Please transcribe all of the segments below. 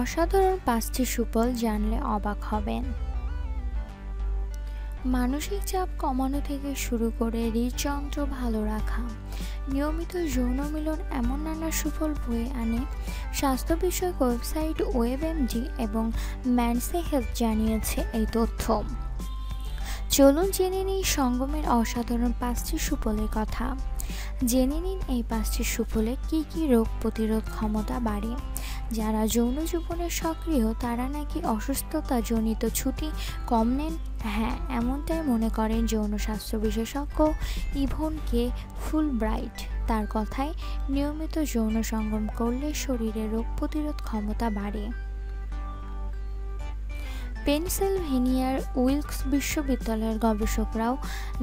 অসাধারণ পাঁচটি সুফল জানলে অবাক হবেন। মানসিক চাপ কমানো থেকে শুরু করে হৃদযন্ত্র ভালো রাখা, নিয়মিত যৌন মিলন এমন নানা সুফল বয়ে আনে, স্বাস্থ্য বিষয়ক ওয়েবসাইট ওয়েবএমডি এবং ম্যানসে হেলথ জানিয়েছে এই তথ্য। চলুন জেনে নিই সঙ্গমের অসাধারণ পাঁচটি সুফলের কথা। জেনে নিন এই পাঁচটি সুফলে কি কি রোগ প্রতিরোধ ক্ষমতা বাড়ে যারা যৌন জীবনে সক্রিয়, তারা নাকি অসুস্থতাজনিত ছুটি কম নেন? হ্যাঁ এমনটাই মনে করেন যৌন স্বাস্থ্য বিশেষজ্ঞ ইভন কে ফুল ব্রাইট তার কথায়, নিয়মিত যৌন সঙ্গম করলে শরীরে রোগ প্রতিরোধ ক্ষমতা বাড়ে পেনসিলভেনিয়ার উইলকস বিশ্ববিদ্যালয়ের গবেষকরাও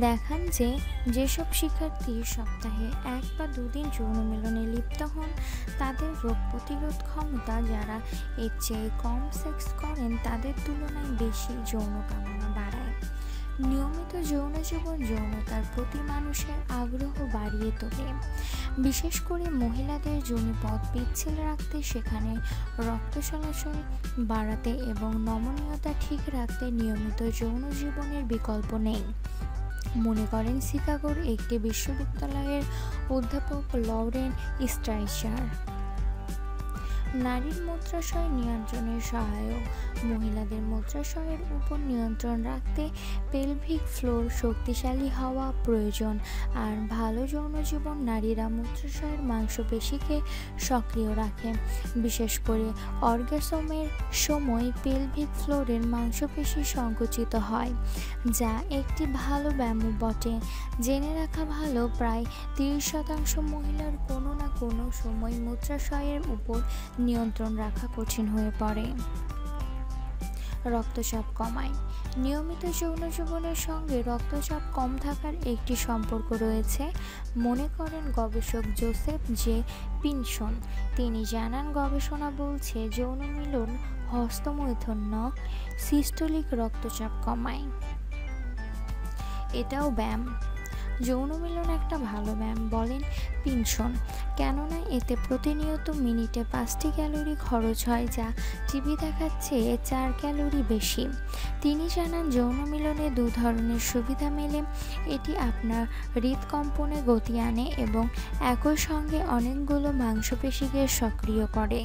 দেখান যে যেসব শিক্ষার্থী সপ্তাহে এক বা দুদিন যৌন মিলনে লিপ্ত হন, তাদের রোগ প্রতিরোধ ক্ষমতা যারা এর চেয়ে কম সেক্স করেন, তাদের তুলনায় বেশি যৌন কামনা বাড়ায়। যৌন জীবন, যৌনতার প্রতি মানুষের আগ্রহ বাড়িয়ে তোলে। বিশেষ করে মহিলাদের যৌনিপথ পিচ্ছিল রাখতে, সেখানে রক্ত চলাচল বাড়াতে এবং নমনীয়তা ঠিক রাখতে নিয়মিত যৌন জীবনের বিকল্প নেই। মনে করেন শিকাগোর একটি বিশ্ববিদ্যালয়ের অধ্যাপক লরেন স্ট্রাইচার নারীর মূত্রাশয় নিয়ন্ত্রণের সহায়ক। মহিলাদের মূত্রাশয়ের উপর নিয়ন্ত্রণ রাখতে পেলভিক ফ্লোর শক্তিশালী হওয়া প্রয়োজন। আর ভালো যৌন জীবন নারীরা মূত্রাশয়ের মাংসপেশিকে সক্রিয় রাখে। বিশেষ করে অর্গাসমের সময় পেলভিক ফ্লোরের মাংসপেশি সংকুচিত হয়, যা একটি ভালো ব্যায়াম বটে। জেনে রাখা ভালো, প্রায় তিরিশ শতাংশ মহিলার কোনো না কোনো সময় মূত্রাশয়ের উপর নিয়ন্ত্রণ রাখা কঠিন হয়ে পড়ে। রক্তচাপ কমায়। নিয়মিত যৌন জীবনের সঙ্গে রক্তচাপ কম থাকার একটি সম্পর্ক রয়েছে। মনে করেন গবেষক জোসেফ জে পিনসন তিনি জানান, গবেষণা বলছে, যৌন মিলন হস্তমৈথন্য সিস্টোলিক রক্তচাপ কমায়। এটাও ব্যায়াম। যৌন মিলন একটা ভালো ব্যায়াম বলেন পিনসন কেননা এতে প্রতিনিয়ত মিনিটে পাঁচটি ক্যালোরি খরচ হয় যা টিভি দেখার চেয়ে চার ক্যালোরি বেশি। তিনি জানান, যৌন মিলনে দু ধরনের সুবিধা মেলে। এটি আপনার হৃদকম্পনে গতি আনে এবং একই সঙ্গে অনেকগুলো মাংসপেশিকে সক্রিয় করে।